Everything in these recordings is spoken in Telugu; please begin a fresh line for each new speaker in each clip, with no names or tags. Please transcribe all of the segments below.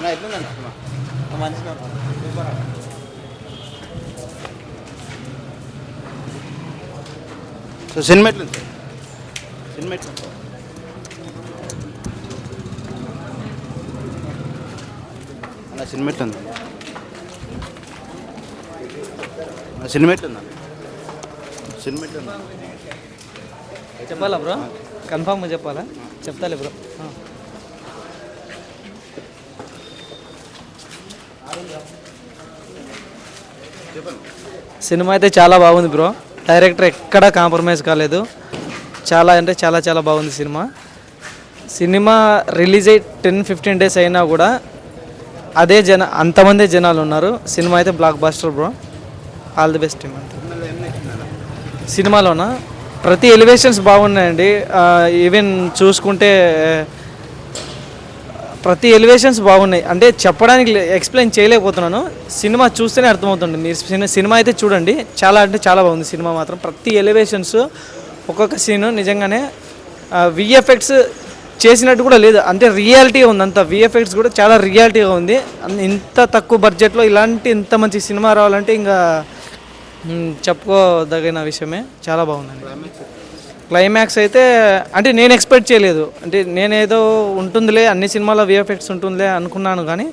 నా ఎట్లుందండి సినిమా మంచిగా సూపర్ సో సినిమా ఎట్లుంది? సినిమా ఎట్లుంది అన్న సినిమా ఎట్లుంది? అన్న సినిమా ఎట్లుందా? సినిమా ఎట్లుందా?
చెప్పాలా బ్రో కన్ఫామ్గా చెప్పాలా? చెప్తాలే బ్రో. సినిమా అయితే చాలా బాగుంది బ్రో. డైరెక్టర్ ఎక్కడా కాంప్రమైజ్ కాలేదు. చాలా అంటే చాలా చాలా బాగుంది సినిమా. సినిమా రిలీజ్ అయ్యి టెన్ ఫిఫ్టీన్ డేస్ అయినా కూడా అదే జన అంతమంది జనాలు ఉన్నారు. సినిమా అయితే blockbuster bro. All the best సినిమాలోనా? ప్రతి ఎలివేషన్స్ బాగున్నాయండి. ఈవెన్ చూసుకుంటే ప్రతి ఎలివేషన్స్ బాగున్నాయి. అంటే చెప్పడానికి ఎక్స్ప్లెయిన్ చేయలేకపోతున్నాను. సినిమా చూస్తేనే అర్థమవుతుంది. మీరు సినిమా అయితే చూడండి. చాలా అంటే చాలా బాగుంది సినిమా మాత్రం. ప్రతి ఎలివేషన్స్ ఒక్కొక్క సీను నిజంగానే విఎఫ్ఎక్స్ చేసినట్టు కూడా లేదు. అంటే రియాలిటీ ఉంది అంత. విఎఫ్ఎక్స్ కూడా చాలా రియాలిటీగా ఉంది. ఇంత తక్కువ బడ్జెట్లో ఇలాంటి ఇంత మంచి సినిమా రావాలంటే ఇంకా చెప్పుకోదగిన విషయమే. చాలా బాగుందండి. క్లైమాక్స్ అయితే అంటే నేను ఎక్స్పెక్ట్ చేయలేదు. అంటే నేనేదో ఉంటుందిలే అన్ని సినిమాల్లో విఎఫ్ఎక్స్ ఉంటుందిలే అనుకున్నాను కానీ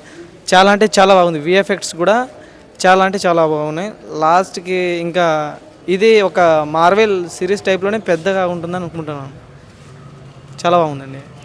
చాలా అంటే చాలా బాగుంది. విఎఫ్ఎక్స్ కూడా చాలా అంటే చాలా బాగున్నాయి. లాస్ట్కి ఇంకా ఇది ఒక మార్వెల్ సిరీస్ టైప్లోనే పెద్దగా ఉంటుందని అనుకుంటున్నాను. చాలా బాగుందండి.